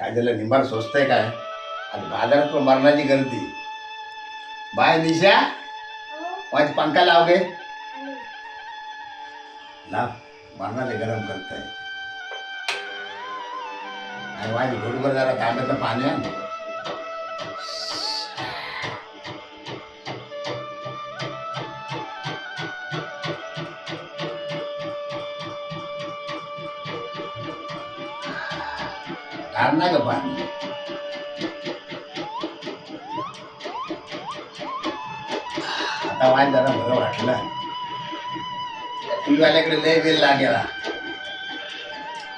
काय झालं निंबार स्वस्त आहे काय? आज बाजारात पण मरणाची गर्दी. बाय निशा. माझी पंखा लाव गे. लाव. मरणाले गरम करताय. आणि माझी घोटभर जरा तांब्यातलं पाणी आण. ना ग पाणी? आता वाज जरा बरं वाटलं. टी वाल्याकडे लय वेळ लागेला.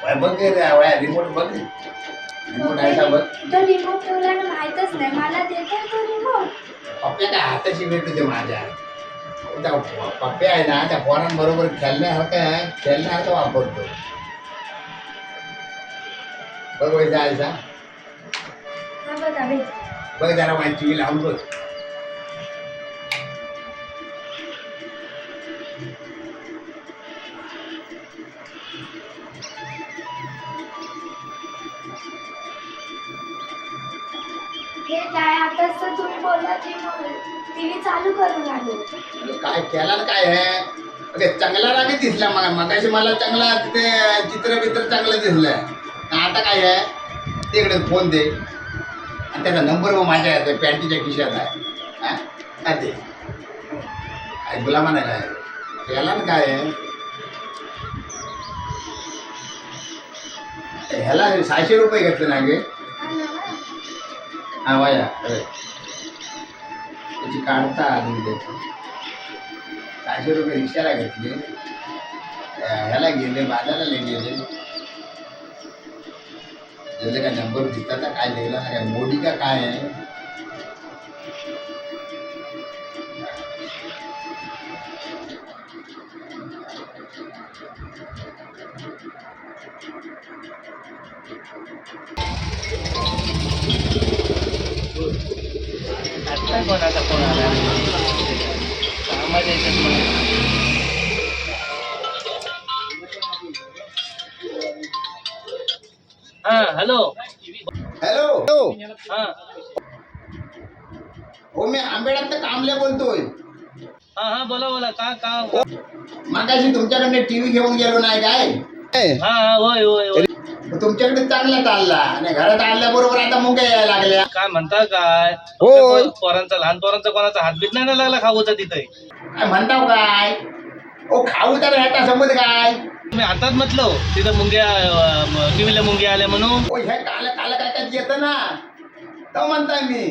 वय बघ रे वया रिमोट बघ. रिमोट आहे का बघ? तो रिमोट ठेवल्यानं माहीतच नाही. मला देतो तो रिमोट पप्प्या काय हाताशी भेट होते माझ्या? त्या पप्प्या आहे ना त्या पोरांबरोबर खेळण्यासारखं खेळण्यासारखं वापरतो. बघ जायचा हा? बघा जरा व्ही लावून बघ. काय केला काय आहे चांगला रागे दिसला मग मगाशी मला चांगला तिथे चित्र बित्र चांगलं दिसलं आता काय आहे? तिकडे फोन दे. आणि त्याचा नंबर मग माझ्या त्या पॅन्टीच्या खिशात आहे. हा? का ते? काय तुला काय याला ना काय आहे? ह्याला सहाशे रुपये घेतले ना गे. हा वाया. अरे. त्याची काढता आधी त्याची. सहाशे रुपये रिक्षाला घेतले. ह्याला गेले बाजाराला गेले. त्याचे काय नंबर दिसतात काय लिहिला ना मोदी का काय आहे आता कोणाचा कोणाला आला? कामात यायचं हॅलो हॅलो हा. हो मी आंबेडात कामले बोलतोय. हा हा बोला बोला का का? मागाशी तुमच्याकडे टीव्ही घेऊन गेलो नाही काय? हा हा होय होय होय. तुमच्याकडे चांगला चालला. आणि घरात आणल्याबरोबर आता मुंग्या यायला लागल्या. काय म्हणता काय? होय. पोरांचा लहान पोरांचा कोणाचा हातबीत नाही ना लागला खाऊचा तिथे? काय म्हणताव काय? ओ खाऊ तर ह्याचा समज काय? तुम्ही आताच म्हटलं तिथं मुंग्या टीव्हीला मुंग्या आल्या म्हणून. ओ ह्या काल काल काय काय येतं ना? तो म्हणताय मी.